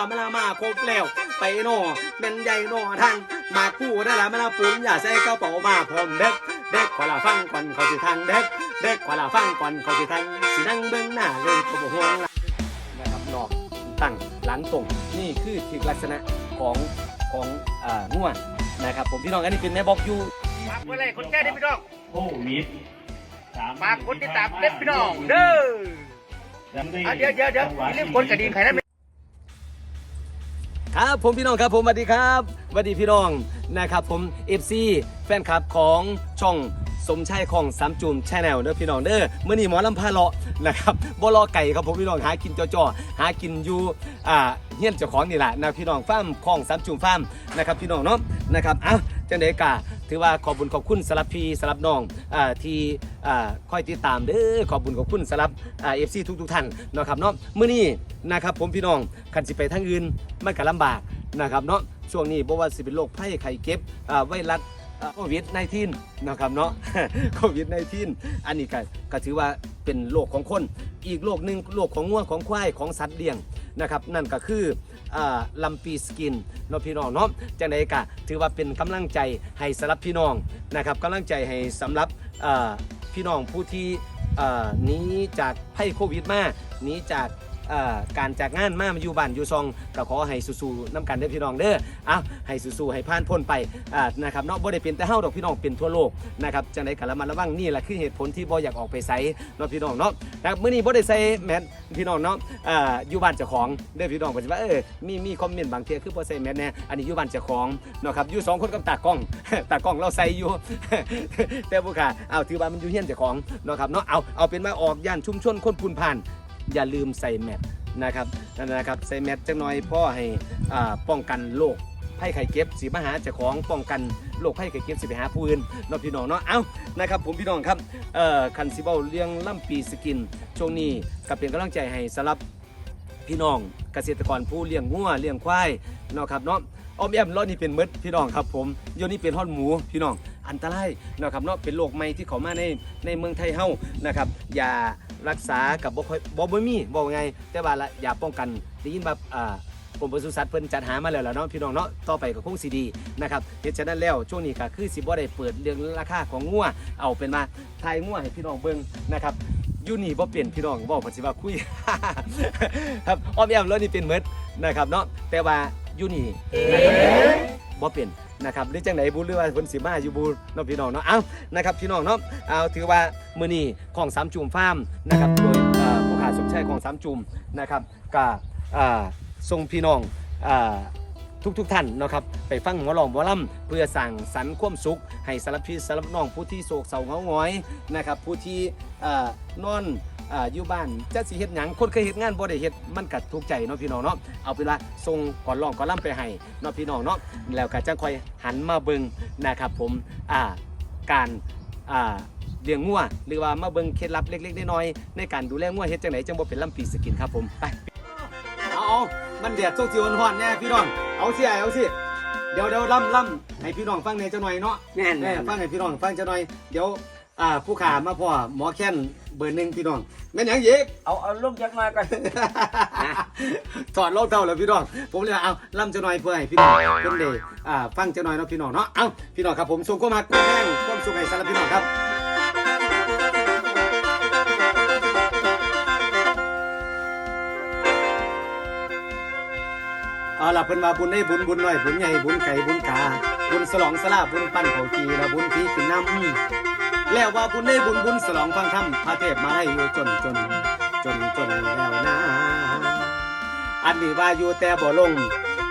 ละมาละมาครบแล้ว ไปโน่เป็นใหญ่โน่ทางมาคู่ได้ละมาละปุ้นอย่าใส่กระเป๋ามาพร้อมเด็กเด็กขวาละฟังก่อนเขาสิทางเด็กเด็กขวาละฟังก่อนเขาสิทางสินั่งเบื้องหน้าเลยก็บ่ห่วงละนะครับนอกตั้งหลังตรงนี่คือถึงลักษณะของของอ่าง่วนนะครับ ผมพี่น้องอันนี้เป็นแม่บอกอยู่ฝากไว้เลยคนแก่ได้พี่น้องโควิดสามฝากคนติดตามเด็ดพี่น้องเด้อยังได้อะเดี๋ยวเดี๋ยวเดี๋ยวอย่าลืมกดกระดิ่งใครนั้น ครับผมพี่น้องครับผมสวัสดีครับสวัสดีพี่น้องนะครับผม FC แฟนคลับของช่องสมชายของสามจุ่มชแนลเด้อพี่น้องเด้อเมื่อนี้หมอลำพาเลาะนะครับบลอไก่ครับผมพี่น้องหากินจ่อๆหากินอยู่อ่าเฮี้ยนเจ้าของนี่แหละนะพี่น้องฟาร์มของสามจุ่มฟาร์มนะครับพี่น้องเนาะนะครับเอ้าจังไดกา ถือว่าขอบบุญขอบคุณสำหรับพี่สำหรับน้องอ่าที่อ่าคอยติดตามเด้อขอบบุญขอบคุณสำหรับอ่า FC ทุกๆท่านเนาะครับเนาะมื้อนี้นะครับผมพี่น้องคันสิไปทางอื่นมันก็ลำบากนะครับเนาะช่วงนี้บ่ว่าสิเป็นโรคไข้ไข้เก็บอ่าไวรัส โควิด -19 นะครับเนาะ โควิด -19 อันนี้ก็ก็ถือว่าเป็นโรคของคน อีกโรคหนึ่งโรคของง่วงของควายของสัตว์เลี้ยงนะครับ นั่นก็คือ ลำปีสกินเนาะพี่น้องเนาะจังไดกะถือว่าเป็นกำลังใจให้สำหรับพี่น้องนะครับกำลังใจให้สำหรับพี่น้องผู้ที่หนีจากภัยโควิดมาหนีจาก การจากงานมามาอยู่บ้านอยู่ซองก็ขอให้สู้ๆน้ำกันเด้อพี่น้องเด้อเอาให้สู้ๆให้ผ่านพ้นไปนะครับเนาะบ่ได้เป็นแต่เฮาดอกพี่น้องเป็นทั่วโลกนะครับจังได๋ก็ระมัดระวังนี่แหละคือเหตุผลที่บ่อยากออกไปไสเนาะพี่น้องเนาะนะครับมื้อนี้บ่ได้ใส่แมสพี่น้องเนาะอยู่บ้านเจ้าของเด้อพี่น้องก็สิว่าเออมีมีคอมเมนต์บางเที่ยคือบ่ใส่แมสแน่อันนี้อยู่บ้านเจ้าของเนาะครับอยู่สองคนกับตากล้องตากล้องเราใส่อยู่แต่ผู้ขาเอาถือว่ามันอยู่เฮียนเจ้าของเนาะครับเนาะเอาเอาเป็นว่าออกย่านชุมชนคนพูนผ่าน อย่าลืมใส่แมสนะครับนั่นนะครับใส่แมสจังหน่อยพ่อให้ป้องกันโรคไข้ไข้เก็บสีมหาเจ้าของป้องกันโรคไข้ไข้เก็บสิไปหาผู้อื่นเนาะพี่น้องเนาะเอ้านะครับผมพี่น้องครับเอ่อคันสิเว้าเรื่องล่ำปีสกิน ช่วงนี้ก็เป็นกำลังใจให้สำหรับพี่น้องเกษตรกรผู้เลี้ยงงัวเลี้ยงควายเนาะครับเนาะอ้อมแอมรอดนี่เป็นมดพี่น้องครับผมโยนี่เป็นฮอดหมูพี่น้องอันตรายเนาะครับเนาะเป็นโรคใหม่ที่เขามาในในเมืองไทยเฮานะครับอย่า รักษากับบ่ค่อยบ่บ่มีบอกไง แต่ว่าละอย่าป้องกันได้ยินแบบอ่ากรมปศุสัตว์เพิ่นจัดหามาแล้วล่ะเนาะพี่น้องเนาะต่อไปก็คงสิดีนะครับเหตุฉะนั้นแล้วช่วงนี้ก็คือสิบ่ได้เปิดเรื่องราคาของงัวเอาเป็นว่าทายงัวให้พี่น้องเบิ่งนะครับอยู่นี่บ่เปลี่ยนพี่น้องบ่เพิ่นสิว่าคุย ครับอ้อมแอมแล้วนี่เป็นหมดนะครับเนาะแต่ว่าอยู่นี่นะครับบ่เปลี่ยน นะครับหรือจังไดบุหรือว่าเพิ่นสิมาอยู่บุเนาะพี่น้องเนาะเอานะครับพี่น้องเนาะเอาถือว่ามือนี้ของสามจุ่มฟาร์มนะครับโดยผู้ขาสมชัยของสามจุ่มนะครับก็อ่าส่งพี่น้องทุกทุกๆท่านเนาะครับไปฟังหมอลองหมอลำเพื่อสั่งสรรค์ความสุข ให้สารพีสารน้องผู้ที่โศกเศร้าเงาหงอยนะครับผู้ที่นอน อ่าอยู่บ้านจะสิเฮ็ดหยังคนเคยเฮ็ดงานบ่ได้เฮ็ดมันก็ทุกข์ใจเนาะพี่น้องเนาะเอาเป็นว่าส่งก่อนร้องก่อนล่ำไปให้เนาะพี่น้องเนาะแล้วก็จังค่อยหันมาเบิ่งนะครับผมอ่าการอ่าเลี้ยงงัวหรือว่ามาเบิ่งเคล็ดลับเล็กๆน้อยๆในการดูแลงัวเฮ็ดจังไดจังบ่เป็นลำปีสกินครับผมไปเอาเอามันแดดตกสิร้อนๆแน่พี่น้องเอาสิเอาสิเดี๋ยวเดี๋ยวล่ำล่ำให้พี่น้องฟังในจังหน่อยเนาะแน่นเออฟังให้พี่น้องฟังจะหน่อยเดี๋ยว อ่าผู้ขามาพ่อหมอแค้นเบอร์หนึ่งพี่น้องแม่นหยังเยกเอาเอาลงจากมากันถอดรองเท้าแล้วพี่น้อง ผมเลยว่าเอาล่ำจะหน่อยเพื่อให้พี่น้องเพิ่นได้อ่าฟังจะหน่อยเนาะพี่น้องเนาะ เอาพี่น้องครับผมส่งเข้ามาแห้งความสุขให้สำหรับพี่น้องครับ เอาล่ะเพิ่นว่าบุญได้บุญบุญน้อยบุญใหญ่บุญไก่บุญกา บุญสลองสลาบุญปั้นเขาจีและบุญพีขึ้นน้ำ แล้วว่าบุญได้บุญบุญสลองฟังธรรมพระเทพมาได้อยู่จนจนจนจนแล้วนะ อันนี้ว่าอยู่แต่บ่ลง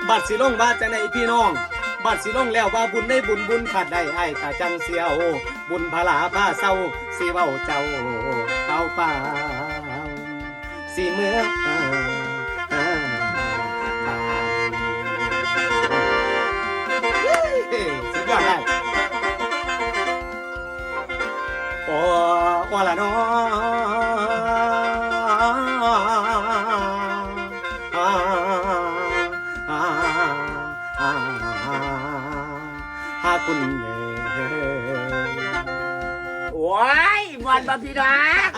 บัดสิลงว่าจะในพี่น้อง บัดสิลงแล้วว่าบุญได้บุญบุญขาดได้ไอ้กะจังเสียว บุญพลาผ้าเศร้าสิเว้าเจ้าเป่าเป่าสิเมื่อ บพี่น้อง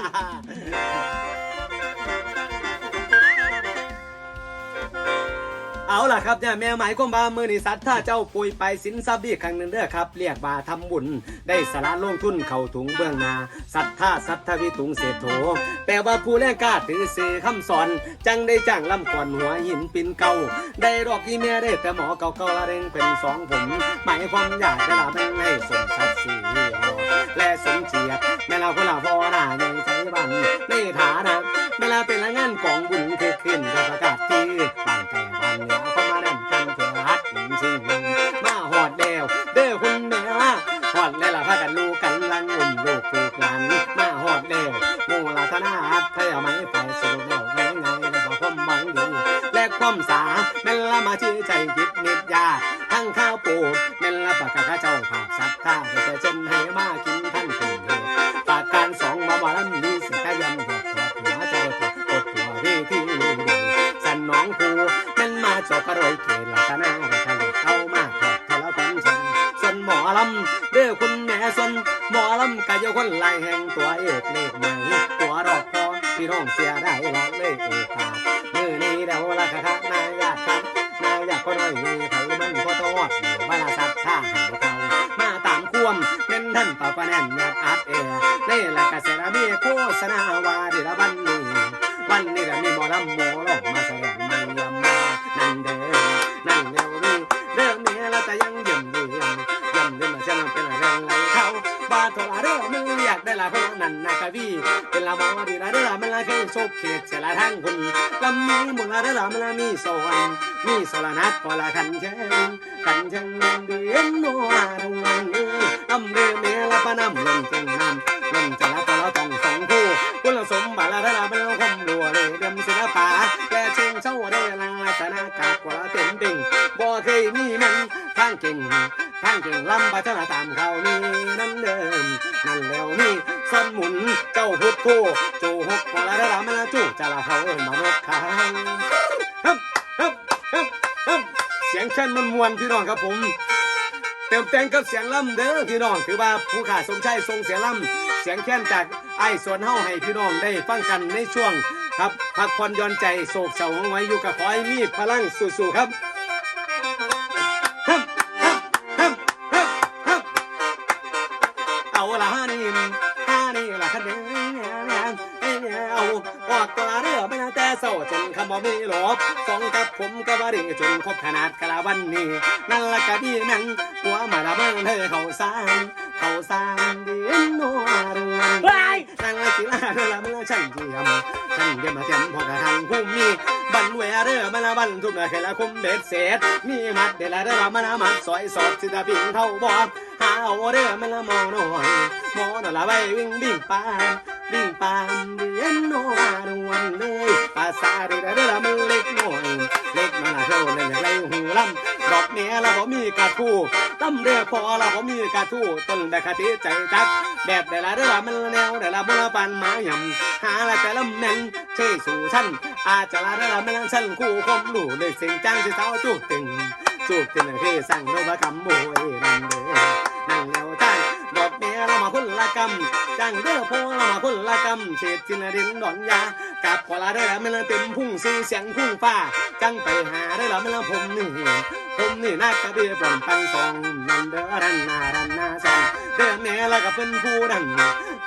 เอาล่ะครับเนี่ยแม่หมายความว่ามือนิสัตถ้าเจ้าปุยไปสินทรัพย์อีกครั้งหนึ่งเด้อครับ เรียกว่าทำบุญ ได้สละลงทุนเข้าถุงเบื้องนาสัทธาสัทธวิถุงเศรษโถแปลว่าผู้แรกกล้าถือเสคำสอน จังได้จ้างลำก่อนหัวหินปินเก่า ได้รอกอีเมียได้แต่หมอเก่าๆละเร่งเป็นสองผม หมายความอยากจะลาเป็นให้ส ยรติแม่เราพ่อหน้าในใจบันในฐานะเวลาเป็นละงานกองบุญคือขึ้นกับประกาศที่ สนหมอลำกะโยคนลายแห่งตัวเอกเลขใหม่ตัวรอกพอพี่น้องเสียได้ละเลยโอกาสมือนี้เดาละคะคะนายอยากครับนายอยากก็น้อยมีไผมันก็ตอดอยู่บ้าละสัตว์ท่าให้เขามาตามควมเป็นท่านป่าปะแน่นอยากอัดเอนี่ละกระแสระเบีโฆษณาวาดีละวันนี้วันนี้ละมีหมอลำหมอลอกมาแสดง เป็นละหมอดีละเรื่อมันละเคยโชคเขตเสียละทั้งคนลำมีมุลาได้ลำละมีสวรรค์มีสรนัดกพอละขันเชงขันเชงเดือนนอาดงวันลำเดือเมละปะน้ำลำเจงน้ำลำจะละพอละต้องสองคู่คุณสมบัติละได้ละเป็นคำรัวเลยเดิมศิลปะและเชิงเช่าได้ลังลักษณะกากว่าเต็มดิ่งบ่เคยมีมันทางเก่ง ทางเก่งลำพัฒนาตามเขานี่นั่นเดิมนั่นแล้วนี่สนมุนเจ้าพุทโธโจหกพอละได้ละมันจูจะละเขาเอินมารถค้างฮึบฮึบฮึบฮึบเสียงเช่นมันมวนพี่น้องครับผม เติมแต่งกับเสียงล่ำเด้อพี่น้องถือว่าผู้ขาสมชัยทรงเสียงล่ำเสียงแค้นจากไอ้สวนเฮาให้พี่น้องได้ฟังกันในช่วง ครับพักผ่อนย่อนใจโศกเศร้าของไว้อยู่กับขอให้มีพลังสู้ๆครับ อาอกตัวเรือไม่นาแต่เศร้าจนคำว่มีหลบสองกับผมก็ว่าดีจนครบขนาดกะละวันนี้นั่นละก็ดีนั่งหัวมาละเบิ่งเธอเขาสร้างเขาสร้างดีโนอารุวันเฮ้ยนั่งละสิลาเธอละมันละช่เทียมช่างเทียมมาเทียมพอกระทังพุ่มมีบันเวเรือมาละบันทุกนาเคละคุมเบ็ดเศษมีมัดเดละเรือมาละมัดซอยสอดสิตาปิงเท่าบอหาเอาเรือมาละมอหน่อยมอหน่อยละไปวิ่งบิ่งปา บิ่งปามเดียนโนอารุวันเลยภาษาเรือเรือมันเล็กน้อยเล็กมาละเท่าเลยอย่างไรหูลำดอกเนี้ยเราบ่มีกระทู้ลำเรือพอเราบ่มีกระทู้ต้นได้คติใจจักแบบแต่ละเรือมันแนวแต่ละบุรปันหมายำหาละแต่ละแม่นเช่สู่ชั้นอาจจะละเรือมันชั้นคู่คมหลู่เลยเสียงจ้างที่เท้าจุกตึงจุกตึงที่สั่งโนบกรรมโมยนั่นเด้อนั่งแล้วจ้างดอกเนี้ยเรามาคนละกร รมจ้างเด้อพอเรามาคนละกรรมเฉดจินดินดอนยากับพอละเรือมันเต็มพุ่งซีเสียงพุ่งฟ้า จังไปหาได้ละมันละผมนี่ผมนี่นักกระเบียปลอมปังสองนั่นเด้อรันนารันนาสองเด้อแม่ละก็เป็นผู้ดัง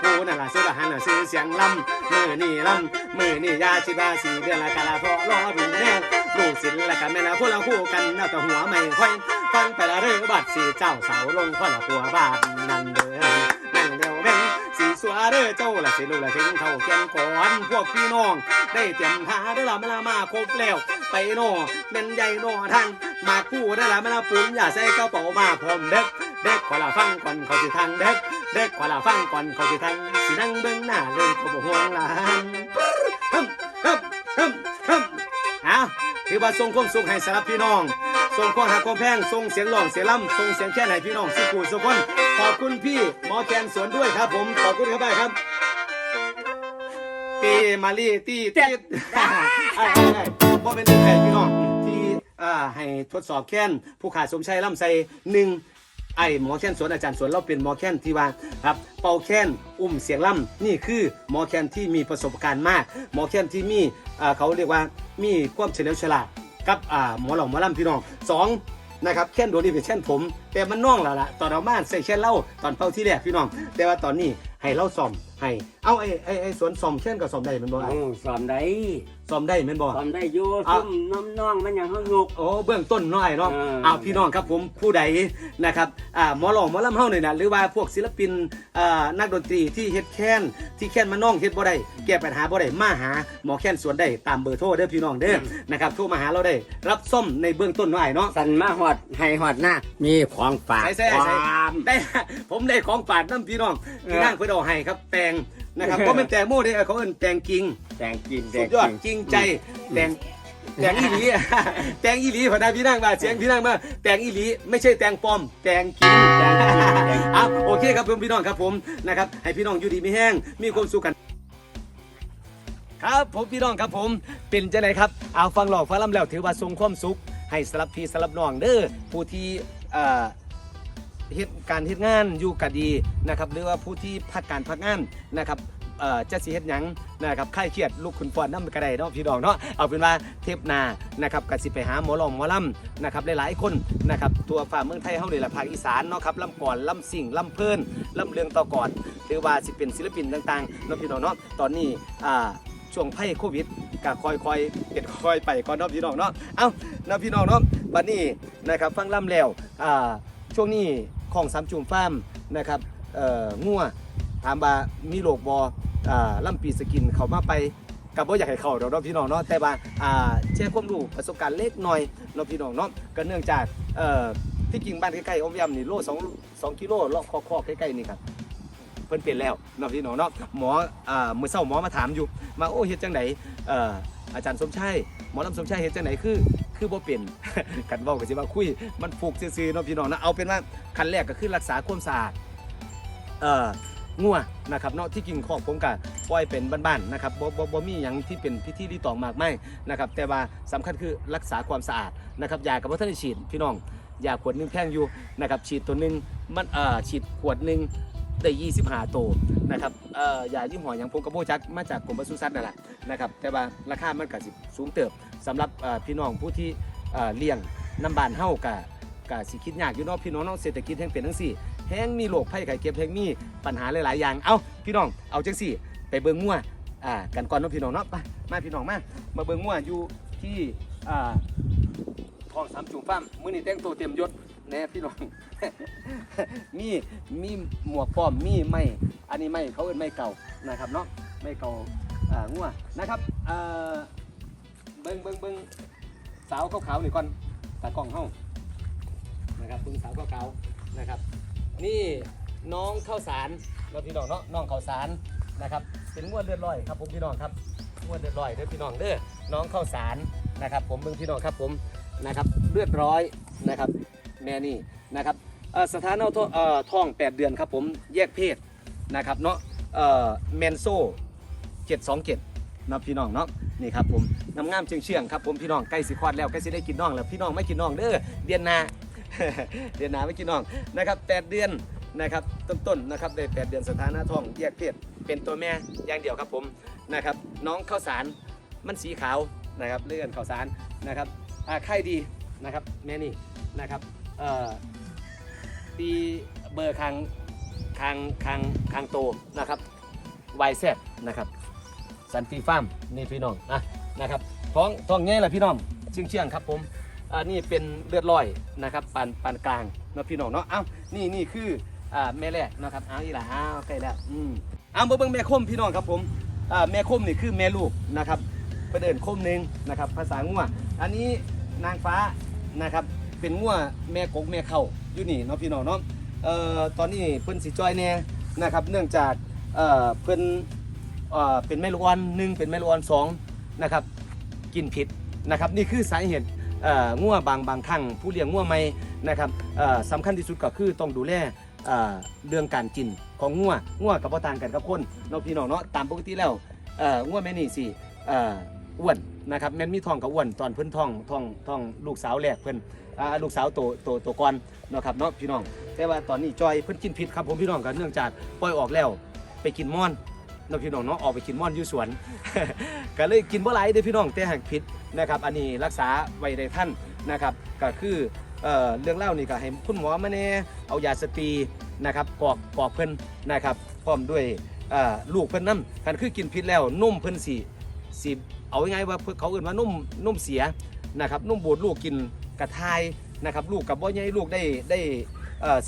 ผู้นั่นละสุดหันซื้อเสียงลำมือนี่ลำมือนี่ยาชิบาสีเดือนละกะละพอรอดูแนวลูกศิลละกันแม่ละพวกเราคู่กันน่าแต่หัวไม่ค่อยฟังไปละเด้อบัดสีเจ้าเสาลงพ่อละปัวบาดนั่นเด้ สัวเด้อเจ้าละสิลูกละถึงเท่าแก่นก่อนพวกพี่น้อง ได้เตรียมหาได้ละมาละมาครบแล้ว ไปน่เป็นใหญ่น่ทางมาคู่ได้ละมาละปุ่นอย่าใส่กระเป๋ามาพร้อมเด็กเด็กขวาละฟังก่อนเขาสิทางเด็กเด็กขวาละฟังก่อนเขาสิทางสินั่งเบื้องหน้าเลยเขาบอกห่วงหลานฮึมฮึมฮึมฮึมอะถือว่าส่งความสุขให้สำหรับพี่น้องส่งความหักความแพงส่งเสียงร้องเสียงล่ำส่งเสียงแค่ไหนพี่น้องสุขุสุขคน ขอบคุณพี่หมอแกนสวนด้วยครับ ผมขอบคุณครับไปครับตีมาลีตีติดไอ้ไอ้ไอ้บ่เป็นแขกพี่น้องที่อ่าให้ทดสอบแค้นผู้ขาสมชัยล่ำไซหนึ่งไอ้หมอแค้นสวนอาจารย์สวนเราเป็นหมอแค้นที่ว่าครับเป่าแค้นอุ้มเสียงล่ำนี่คือหมอแค้นที่มีประสบการณ์มาก หมอแค้นที่มีอ่าเขาเรียกว่ามีความเฉลียวฉลาดกับอ่าหมอหลองหมอลำพี่น้องสอง นะครับแค่นโดนนี่เป็นแค่นผม แต่มันน่องและละตอนเอามาใส่แค่นเล่าตอนเป้าที่แรกพี่น้อง แต่ว่าตอนนี้ให้เล่าซ่อมให้ เอาไอ้ไอ้ไอ้สวนซ่อมแค่นกับซ่อมได้แมันบ่เอาสอมได้ ซ่อมได้แมันบ่สอมได้อยู่เอาซุ่มน้ำน้องมันยังเฮางก โอ้เบื้องต้นน้อยเนาะเออ เอาพี่น้องครับผมผู้ใดนะครับอ่าหมอหลองหมอลำเฮาเนี่ยนะหรือว่าพวกศิลปินอ่านักดนตรีที่เฮ็ดแค้นที่แค้นมาน้องเฮ็ดบ่ได้แก้ปัญหาบ่ได้มาหาหมอแค้นสวนได้ตามเบอร์โทรเด้อพี่น้องเด้อนะครับโทรมาหาเราได้รับส้มในเบื้องต้นน้อยเนาะ สันมาหอดให้หอดหน้า มีของฝากใส่ใส่คใส่วาม ได้ ผมได้ของฝากน้ำพี่น้องที่เออ นั่งเพื่อเอาให้ครับแตง นะครับเออเพราะเป็นแตงโมเด้อเขาเอิ้นแตงกิงแดงกินแดสุงดยอดกิน จริงใจแตงแตงอีหลี แตงอีหลีพอได้พี่นั่งมาเสียงพี่นั่งมาแตงอีหลีไม่ใช่แตงปลอม แตงกินแตงกินแตงกินอะโอเคครับผมพี่น้องครับผมนะครับให้พี่น้องอยู่ดีไม่แห้งมีความสุขกัน ครับผมพี่น้องครับผมเป็นจังไดครับเอาฟังหลอกฟังลำแล้วถือว่าทรงความสุข ให้สลับพี่สลับน้องเด้อผู้ที่เอ่อ เฮ็ดการเฮ็ดงานอยู่ก็ดีนะครับหรือว่าผู้ที่พักการพักงานนะครับเอ่อจะสิเฮ็ดหยังนะครับค่ายเครียดลูกคุณฟอนน้ำกระไดเนาะพี่น้องเนาะเอาเป็นว่าเทปหนานะครับกสิไปหาหมอลองหมอลำนะครับหลายๆคนนะครับตัวฝ่าเมืองไทยเฮานี่แหละภาคอีสานเนาะครับลำก่อนลำสิ่งลำเพลินลำเลืองต่อก่อนหรือว่าสิเป็นศิลปินต่างๆเนาะพี่น้องเนาะตอนนี้อ่าช่วงไพ่โควิดก็ค่อยๆเป็นค่อยไปก่อนเนาะพี่น้องเนาะเอ้าเนาะพี่น้องเนาะบัดนี้นะครับฟังล่ำแล้วอ่า ช่วงนี้ของสามจุ่มฟาร์มนะครับเอ่องัวถามว่ามีโรคบอล่ำปีสกินเขามาไปกับว่าอยากให้เขาเราเนาะพี่น้องเนาะแต่ว่าแชร์ความรู้ประสบการณ์เล็กน้อยเนาะพี่น้องเนาะก็เนื่องจากที่จริงบ้านใกล้ๆอมยำนี่โลสองสองกิโลเลาะคอๆใกล้ๆนี่ครับเพิ่นเปลี่ยนแล้วเนาะพี่น้องเนาะหมออ่ามื้อเช้าหมอมาถามอยู่มาโอ้เฮ็ดจังไดเอาจารย์สมชัยหมอลำสมชัยเฮ็ดจังไดคือ คือบ่เป็นกันเว้าก็สิว่าคุยมันฟูกซื่อๆเนาะพี่น้องนะเอาเป็นว่าขั้นแรกก็คือรักษาความสะอาดเอ่องัวนะครับเนาะที่กินของผมก็ปล่อยเป็นบ้านๆนะครับบ่บ่บ่มีหยังที่เป็นพิธีรีตองมากไมายนะครับแต่ว่าสำคัญคือรักษาความสะอาดนะครับยากับบ่ทันฉีดพี่น้องยาขวดนึงแพงอยู่นะครับฉีดตัวนึงมันเอ่อฉีดขวดนึง ได้25โตวนะครับเอ่อยายี่ห้ออย่างผมกับโบจักมาจากกรมปศุสัตว์นั่นแหละนะครับแต่ว่าราคามันก็สิสูงเติบสำหรับพี่น้องผู้ที่เลี้ยงน้ำบานเฮากะกะสิคิดยากอยู่เนาะพี่น้องเนาะเศรษฐกิจแห่งเป็นทั้งสี่แห้งมีโรคภัยไข้เจ็บแห้งมีปัญหาหลายๆอย่างเอาพี่น้องเอาจังสี่ ไปเบิ่งงัวอ่ากันก่อนเนาะพี่น้องเนาะไปมาพี่น้องมามาเบิ่งงัวอยู่ที่อ่าทองสามจุ่มฟ้ามมือนี้แต่งตัวเต็มยศ แน่พี่น้อง มีมีหมวกป้อมมีไม้อันนี้ไม้เขาเอิ้นไม้เก่านะครับเนาะไม้เก่าอ่างัวนะครับเอ่อเบิ่งเบิ่งเบิ่งสาวขาวๆนี่ก่อนตากล้องเฮานะครับเบิ่งสาวขาวๆนะครับ นี่น้องข้าวสารเราพี่น้องเนาะน้องข้าวสารนะครับเป็นงวดเลือดลอยครับผมพี่น้องครับงวดเลือดลอยเด้อพี่น้องเด้อน้องข้าวสารนะครับ ผมเบิ่งพี่น้องครับผมนะครับเลือดร้อยนะครับ แม่นี่นะครับสถานะท้องเอ่อทอง8 เดือนครับผมแยกเพศนะครับเนาะเอ่อเมนโซ727นะพี่น้องเนาะนี่ครับผมน้ำงามเชียงเชียงครับผมพี่น้องใกล้สิคลอดแล้วใกล้สิได้กินน้องแล้วพี่น้องไม่กินน้องเด้อเดือนนาเดือนนาไม่กินน้องนะครับ8เดือนนะครับต้นๆนะครับได้8เดือนสถานะท้องแยกเพศเป็นตัวแม่อย่างเดียวครับผมนะครับน้องข้าวสารมันสีขาวนะครับเลื่อนข้าวสารนะครับอ่าไข่ดีนะครับแม่นี่นะครับ เอ่อปีเบอร์คางคางคางคางโตนะครับไวแซนะครับสันติฟาร์มนี่พี่น้องอะนะครับท้องท้องแง่ละพี่น้องเชียงเชียงครับผมอันนี้เป็นเลือดลอยนะครับปานปานกลางนาะพี่น้องเนาะเอ้านี่นี่คืออ่าแม่แรกนะครับเอาอีหล่ะอ้าวใกล้แล้วอืมเอามาเบิ่งแม่คมพี่น้องครับผมอ่าแม่คมนี่คือแม่ลูกนะครับเพิ่นเอิ้นคมหนึ่งนะครับภาษางัวอันนี้นางฟ้านะครับ เป็นงัวแม่กกแม่เข้าอยู่นี่เนาะพี่น้องเนาะเอ่อตอนนี้เพิ่นสิจ้อยแน่นะครับ เนื่องจากเอ่อเพิ่นเอ่อเป็นแม่ลูกอ่อนหนึ่งเป็นแม่ลูกอ่อนสองนะครับกินผิดนะครับนี่คือสาเหตุเอ่องัวบางบางครั้งผู้เลี้ยงงัวไม่นะครับเอ่อสำคัญที่สุดก็คือต้องดูแลเอ่อเรื่องการกินของงัวงัวกับพ่ต่างกันกับคนเนาะพี่น้องเนาะตามปกติแล้วเอ่องัวแม่นี่สิเอ่อ อ้วนนะครับแม่นมีทองกับอ้วนตอนเพิ่นทองทองทองลูกสาวแรกเพิ่นอ่าลูกสาวโตโตโตก่อนเนาะครับเนาะพี่น้อง แต่ว่าตอนนี้จอยเพิ่นกินผิดครับผมพี่น้องกันเนื่องจากปล่อยออกแล้วไปกินม่อนเนาะพี่น้องเนาะออกไปกินม่อนอยู่สวน ก็เลยกินบ่หลายเด้อพี่น้องแต่หากผิดนะครับอันนี้รักษาไว้ได้ท่านนะครับก็คือเอ่อเรื่องเล่านี่ก็ให้คุณหมอมาแน่เอายาสตรีนะครับกอกกอกเพิ่นนะครับพร้อมด้วยเอ่อลูกเพิ่นน้ำกันคือกินพิษแล้วนุ่มเพิ่นสีสี เอาง่ายๆว่าเขาเอื่นว่านุ่มนุ่มเสียนะครับนุ่มบูดลูกกินกระทายนะครับลูกกับบ่ใหญ่ลูกได้ได้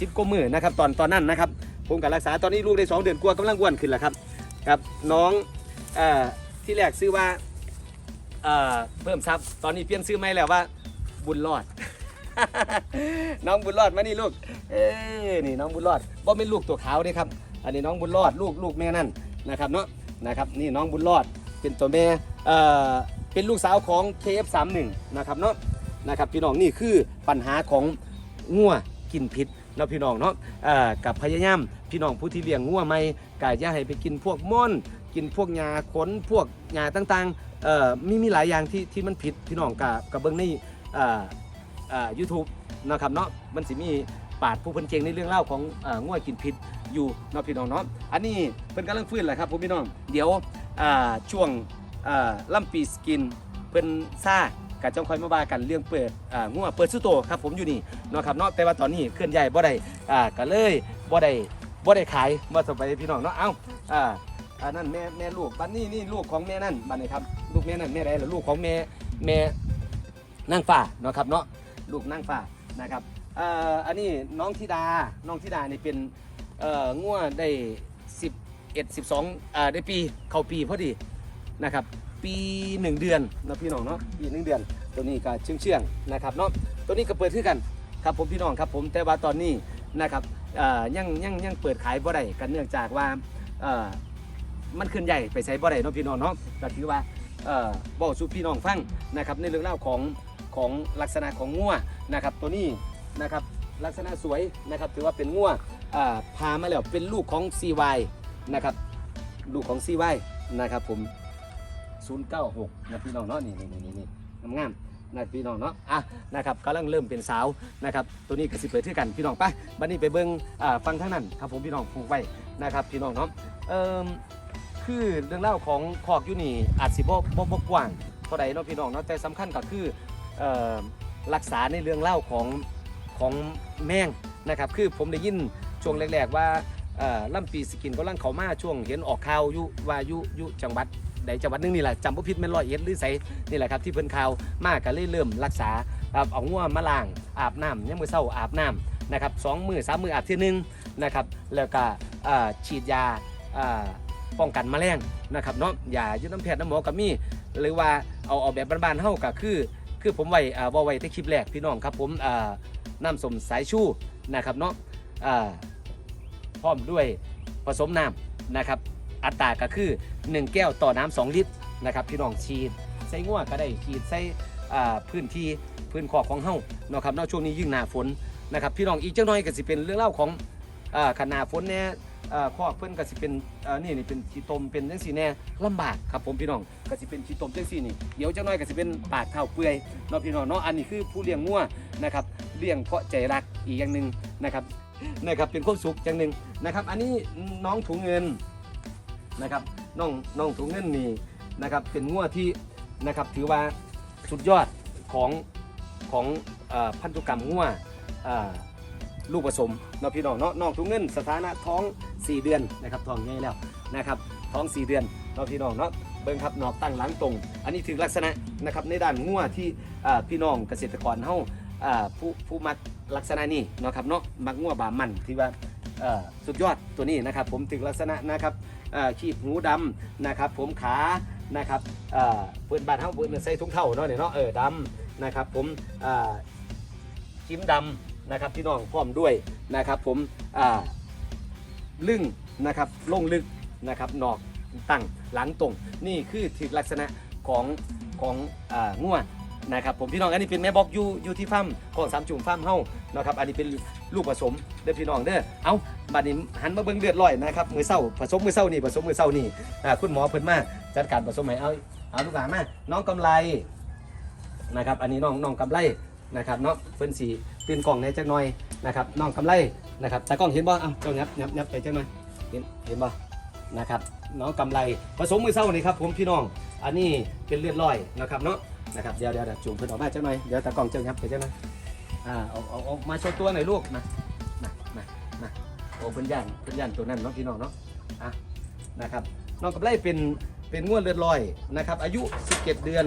สิบกว่ามือนะครับตอนตอนนั้นนะครับผมกับรักษาตอนนี้ลูกได้สองเดือนกว่ากำลังอ้วนขึ้นแล้วครับครับน้องเอ่อที่แรกซื้อว่าเอ่อเพิ่มทรัพย์ตอนนี้เปลี่ยนซื้อไม่แล้วว่าบุญรอด น้องบุญรอดมานี่ลูกเอ้นี่น้องบุญรอดบ่เป็นลูกตัวขาวเด้ครับ อันนี้น้องบุญรอดลูกลูกแม่นั่นนะครับเนาะนะครับนี่น้องบุญรอด เป็นตัวแม่เอ่อเป็นลูกสาวของ KF31 นะครับเนาะนะครับพี่น้องนี่คือปัญหาของงัวกินพิษเนาะพี่น้องเนาะเอ่อกับพยายามพี่น้องผู้ที่เลี้ยงงัวไม่กาอย่าให้ไปกินพวกม่อน กินพวกยาขนพวกยาต่างๆเอ่อมีมีหลายอย่างที่ที่มันผิดพี่น้องกับกับเบิ้งในเอ่อเอ่อ YouTube นะครับเนาะมันสิมีปาดผู้เพิ่นเก่งในเรื่องเล่าของเอ่อง่วกินพิษอยู่เนาะพี่น้องเนาะอันนี้เพิ่นกำลังฟื้นแหละครับผมพี่น้องเดี๋ยว ช่วงล่ำปีสกินเพิ่นซ่ากับจ้องคอยมาบากันเรื่องเปิดอ่างัวเปิดสุโตครับผมอยู่นี่เนาะครับเนาะแต่ว่าตอนนี้เคลื่อนย้ายบ่ได้ก็เลยบ่ได้บ่ได้ขายมาต่อไปพี่น้องเนาะเอ้าอันนั้นแม่แม่ลูกบัดนี้นี่ลูกของแม่นั่นบัดนี้ครับลูกแม่นั่นแม่ใดล่ะลูกของแม่แม่นางฟ้าเนาะครับเนาะลูกนางฟ้านะครับอ่ออันนี้น้องธิดาน้องธิดานี่เป็นเอ่อง่วได้ 11 12อ่าได้ปีเข้าปีพอดีนะครับ ปี 1 เดือนนะพี่น้องเนาะปีหนึ่งเดือน ตัวนี้ก็เชื่องเชื่องนะครับเนาะตัวนี้ก็เปิดขึ้นกันครับผมพี่น้องครับผมแต่ว่าตอนนี้นะครับเอ่อยังยังยังเปิดขายบ่ได้กันเนื่องจากว่าเอ่อมันขึ้นใหญ่ไปใช้บ่ได้เนาะพี่น้องเนาะก็ถือว่าเอ่อบอกสู่พี่น้องฟังนะครับในเรื่องเล่าของของลักษณะของงัวนะครับตัวนี้นะครับลักษณะสวยนะครับถือว่าเป็นงัวอ่าพามาแล้วเป็นลูกของ CY นะครับลูกของ CY นะครับผม 096นะพี่น้องเนาะนี่นี่นี่นี่งามๆนะพี่น้องเนาะอะนะครับกำลังเริ่มเป็นสาวนะครับตัวนี้ก็สิเปิดที่กันพี่น้องไปบัดนี้ไปเบิ้งอ่าฟังทั้งนั้นครับผมพี่น้องผูกไว้นะครับพี่น้องเนาะเอ่อคือเรื่องเล่าของคอกยูนี่อาจสิบ่บ่บ่กว้างเท่าใดเนาะพี่น้องเนาะแต่สำคัญก็คือเอ่อรักษาในเรื่องเล่าของของแมงนะครับคือผมได้ยินช่วงแรกๆว่า ล่ำปีสกินก็ลังเขามาช่วงเห็นออกข่าวยู่ว่ายู่อยู่จังหวัดใดจังหวัดนึงนี่แหละจำบ่ผิดแม่นร้อยเอ็ดหรือไสนี่แหละครับที่เพิ่นข่าวมากก็เลยเริ่มรักษาเอางัวมาล้างอาบน้ำยามมื้อเช้าอาบน้ำนะครับสองมือสามมืออาบเทีนึงนะครับแล้วก็ฉีดยาป้องกันแมลงนะครับเนาะยายู่น้ำแพทย์น้ำหมอก็มีหรือว่าเอาเอาแบบบ้านๆเฮาก็คือ คือผมไว้ว่าไว้ที่คลิปแรกพี่น้องครับผมน้ำสมสายชูนะครับเนาะ ร้อมด้วยผสมน้ำนะครับ อัตราก็คือ 1 แก้วต่อน้ำ2ลิตรนะครับพี่น้องฉีดใส่ง่วก็ได้ฉีดใส่พื้นที่พื้นขอบของเฮาเนาะครับเนาะช่วงนี้ยิ่งหนาฝนนะครับพี่น้องอีกเจังน้อยก็สิเป็นเรื่องเล่าของอ่าขนาฝนแน่อ่าขอกเพิ่นก็สิเป็นนี่นี่เป็นขีตมเป็นจังซี่แน่ลำบากครับผมพี่น้องก็สิเป็นขีตมจังซี่นี่เดี๋ยวเจังน้อยก็สิเป็นปากเท้าเปื่อยเนาะพี่น้องเนาะอันนี้คือผู้เลี้ยงงัวนะครับเลี้ยงเพราะใจรักอีกอย่างหนึ่งนะครับ นะครับเป็นความสุขอย่างหนึ่งนะครับ อันนี้น้องถุงเงินนะครับน้องน้องถุงเงินนี่นะครับเป็นงัวที่นะครับถือว่าสุดยอดของของอพันธุกรรมงัวลูกผสมเนาะพี่น้องเนาะน้องถุงเงินสถานะท้อง 4 เดือนนะครับท้องใหญ่แล้วนะครับท้อง 4 เดือนเนาะพี่น้องเนาะเบิ่งครับนอกตั้งหลังตรง อันนี้ถือลักษณะนะครับในด้านงัวที่พี่น้องเกษตรกรเท่า ผู้ผู้มักลักษณะนี้เนาะครับเนาะมักงัวบามันที่ว่าสุดยอดตัวนี้นะครับ ผมถึงลักษณะนะครับขีบหูดำนะครับ ผมขานะครับเอ่อเปืนบานเท้าเปืนใส่ถุงเท้าเนาะเนี่ยเนาะเออดำนะครับ ผมจิ้มดำนะครับพี่น้องพร้อมด้วยนะครับ ผมลึ่งนะครับลงลึกนะครับนอกตั้งหลังตรง นี่คือถึงลักษณะของของอ่างัว นะครับผมพี่น้องอันนี้เป็นแม่บอกอยู่อยู่ที่ฟาร์มของสามจุ่มฟาร์มเฮ้านะครับอันนี้เป็นลูกผสมเด้อพี่น้องเด้อเอาบัดนี้หันมาเบิ่งเลือดลอยนะครับมือเศร้าผสมมือเศร้านี่ผสมมือเศร้านี่อ่าคุณหมอเพิ่นมาจัดการผสมให้เอาเอาลูกหลานมาน้องกำไรนะครับอันนี้น้องน้องกำไรนะครับเนาะเพิ่นสีตื่นกล่องในจักหน่อยนะครับน้องกำไรนะครับแต่กล้องเห็นบ่เอ้าเจ้ายับยับยับไปจักหน่อยเห็นเห็นบ่นะครับน้องกำไรผสมมือเศร้านี่ครับผมพี่น้องอันนี้เป็นเลือดลอยนะครับเนาะ นะครับเดี๋ยวเดี๋ยวเดี๋ยวจูงเพิ่นออกมาจังหน่อยเดี๋ยวตากล้องเจ้ายับไปจังหน่อยอ่าเอาเอาเอามาโชว์ตัวหน่อยลูกมามามามาโอ้เพิ่นย่านเพิ่นย่านตัวนั้นเนาะพี่น้องเนาะอะนะครับน้องกับไล่เป็นเป็นงวดเลือดลอยนะครับอายุ 17 เดือน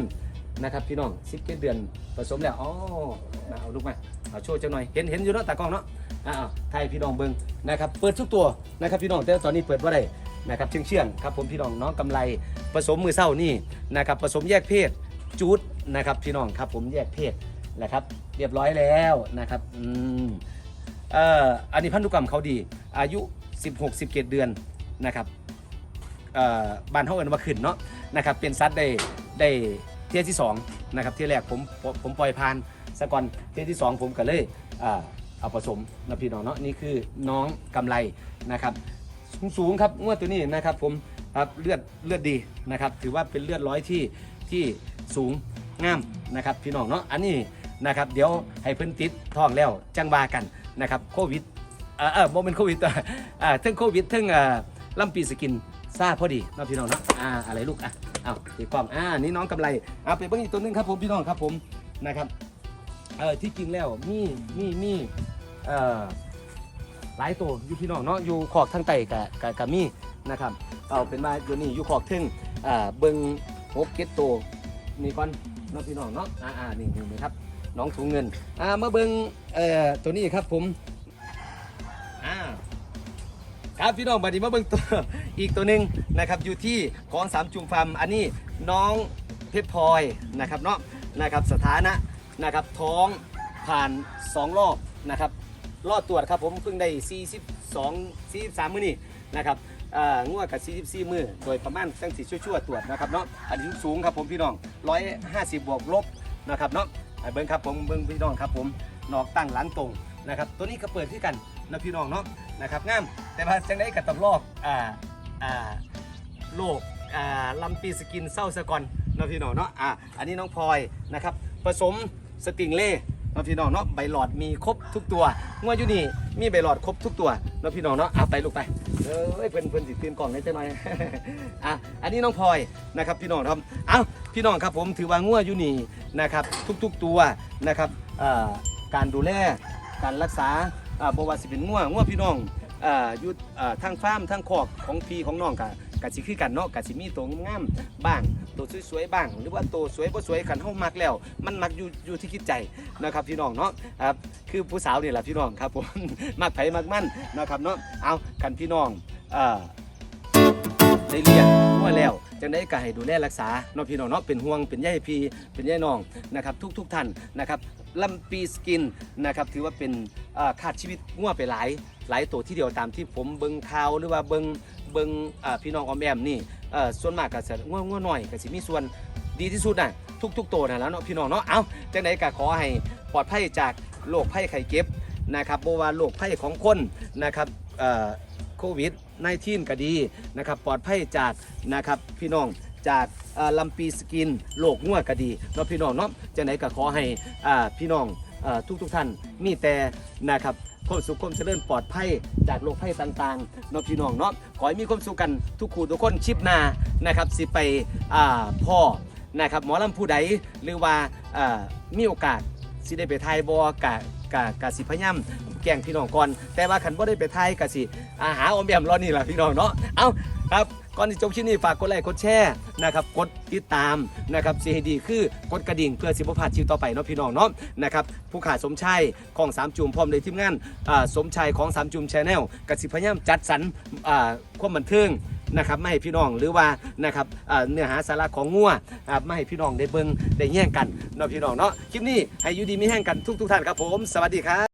นะครับพี่น้อง17เดือนผสมแล้วอ๋อมาเอาลูกมาเอาโชว์จังหน่อยเห็นเห็นอยู่เนาะตากล้องเนาะอ่าเอาไทยพี่น้องเบิ่งนะครับเปิดทุกตัวนะครับพี่น้องแต่ตอนนี้เปิดว่าได้นะครับเชื่องเชื่องครับผมพี่น้องน้องกำไรผสมมือเศร้านี่นะครับผสมแยกเพศ จูดนะครับพี่น้องครับผมแยกเพศนะครับเรียบร้อยแล้วนะครับอืมเอ่ออันนี้พันธุกรรมเขาดี อายุ 16 17 เดือนนะครับเอ่อบ้านเขาเอินมาขึ้นเนาะนะครับเป็นซัดได้ได้เที่ยที่2นะครับเที่ยแรกผมผมผมปล่อยผ่านสก่อนเที่ยที่ 2 ผมก็เลยอ่าเอาผสมนะพี่น้องเนาะนี่คือน้องกำไรนะครับสูงสูงครับงวดตัวนี้นะครับผมครับเลือดเลือดดีนะครับถือว่าเป็นเลือดร้อยที่ ที่สูงงามนะครับพี่น้องเนาะอันนี้นะครับเดี๋ยวให้เพิ่นติดท้องแล้วจังบากันนะครับโควิดเออเออโมเป็นโควิดอ่าทั้งโควิดทั้งลำปีสกินซาพอดีนะพี่น้องเนาะอ่าอะไรลูกอะเอาตีความอ่านี่น้องกำไรเอาไปเบิ่งอีกตัวนึงครับผมพี่น้องครับผมนะครับเออที่จริงแล้วมีมีมีเอ่อหลายตัวอยู่พี่น้องเนาะอยู่ขอกทางใต้กับกับมีนะครับเอาเป็นว่าอยู่นี่อยู่ขอกถึงอ่าเบิง หกเก็ดตัวนี่ก่อนน้องพี่น้องเนาะอ่าอ่านี่นี่นครับน้องถุงเงินอ่ามาเบิ่งเอ่อตัวนี้ครับผมอ่าครับพี่น้องบัดนี้มาเบิ่งตัวอีกตัวหนึ่งนะครับอยู่ที่ของสามจุงฟาร์มอันนี้น้องเพชรพลอยนะครับเนาะนะครับสถานะนะครับท้องผ่าน 2 รอบนะครับรอดตรวจครับผมเพิ่งได้ 42 43มื้อนี่นะครับ งวกับ44 มือโดยประมาณตั้งสิชั่วๆตรวจนะครับเนาะอันนี้สูงครับผมพี่น้อง 150 บวกลบนะครับเนาะอ่าเบิ้งครับผมเบิ้งพี่น้องครับผมนอกตั้งหลังตรงนะครับตัวนี้ก็เปิดที่กันนะพี่น้องเนาะนะครับงามแต่ว่าจังได้กับตำลอกอ่าอ่าโลกอ่าลำปีสกินเศร้าสะกอนนะพี่น้องเนาะอ่าอันนี้น้องพลอยนะครับผสมสติงเล่นะพี่น้องเนาะใบหลอดมีครบทุกตัวงวดอยู่นี่มีใบหลอดครบทุกตัว เนาะพี่น้องเนาะเอาไปลูกไปเอ้ยเพิ่นเพิ่นสิตื่นกล่องได้จังหน่อย อะอันนี้น้องพลอยนะครับพี่น้องครับเอ้าพี่น้องครับผมถือว่างัวอยู่นี่นะครับ ทุกๆตัวนะครับอ่อการดูแลการรักษาอ่าบ่ว่าสิเป็นงัวงัวพี่น้องอ่าอยู่อ่าทางฟาร์มทางคอกของพี่ของน้องกัน กะสิคือกันเนาะกะสิมีตัวงามๆบ้างตัวสวยๆบ้าง หรือว่าตัวสวยบ่สวยกันเฮามักแล้ว มันมักอยู่อยู่ที่คิดใจนะครับพี่น้องเนาะครับคือผู้สาวนี่แหละพี่น้องครับผมมักไผมักมั่นนะครับเนาะเอากันพี่น้องเอ่อได้เลี้ยงหัวแล้วจังได้ก็ให้ดูแลรักษาเน้องพี่น้องเนาะเป็นห่วงเป็นใยพี่เป็นใยน้องนะครับทุกทุกท่านนะครับลำปีสกินนะครับถือว่าเป็นขาดชีวิตงัวไปหลายหลายตัวที่เดียวตามที่ผมเบิงข่าวหรือว่าเบิง เบิ่งอ่าพี่น้องออมแอมนี่เอ่อส่วนมากก็จะงัวงัวน้อยก็สิมีส่วนดีที่สุดน่ะทุกๆตัวนั่นแล้วเนาะพี่น้องเนาะเอาจังไดก็ขอให้ปลอดภัยจากโรคภัยไข้เจ็บนะครับบ่ว่าโรคภัยของคนนะครับเอ่อโควิด19ก็ดีนะครับปลอดภัยจากนะครับพี่น้องจากลำปีสกินโรคงัวก็ดีเนาะพี่น้องเนาะจังไหนก็ขอให้พี่น้องทุกทุกๆท่านมีแต่นะครับ ความสุขความเจริญปลอดภัยจากโรคภัยต่างๆเนาะพี่น้องเนาะขอให้มีความสุขกันทุกคู่ทุกคนชิปนานะครับสิไปอ่าพ่อนะครับหมอลำผู้ใดหรือว่าอ่ามีโอกาสสิได้ไปไทยบอกะกะกะสิพยายามแกล้งพี่น้องก่อน แต่ว่าขันบ่ได้ไปไทยกะสิอาหาอมแอมรอนี่แหละพี่น้องเนาะเอาครับก่อนที่จบคลิปนี้ฝากกดไลค์กดแชร์นะครับกดติดตามนะครับสิให้ดีคือกดกระดิ่งเพื่อสิบพลาดชิวต่อไปเนาะพี่น้องเนาะนะครับผู้ขาสมชัยของสามจุ่มพร้อมเลยทีมงานสมชัยของสามจุ่มชาแนลกะสิพยายามจัดสรรความบันเทิงนะครับไม่ให้พี่น้องหรือว่านะครับเนื้อหาสาระของงัวไม่ให้พี่น้องได้เบิ่งได้แย่งกันเนาะพี่น้องเนาะคลิปนี้ให้ยูดีมีแห่งกันทุกทุกท่านครับผม สวัสดีครับ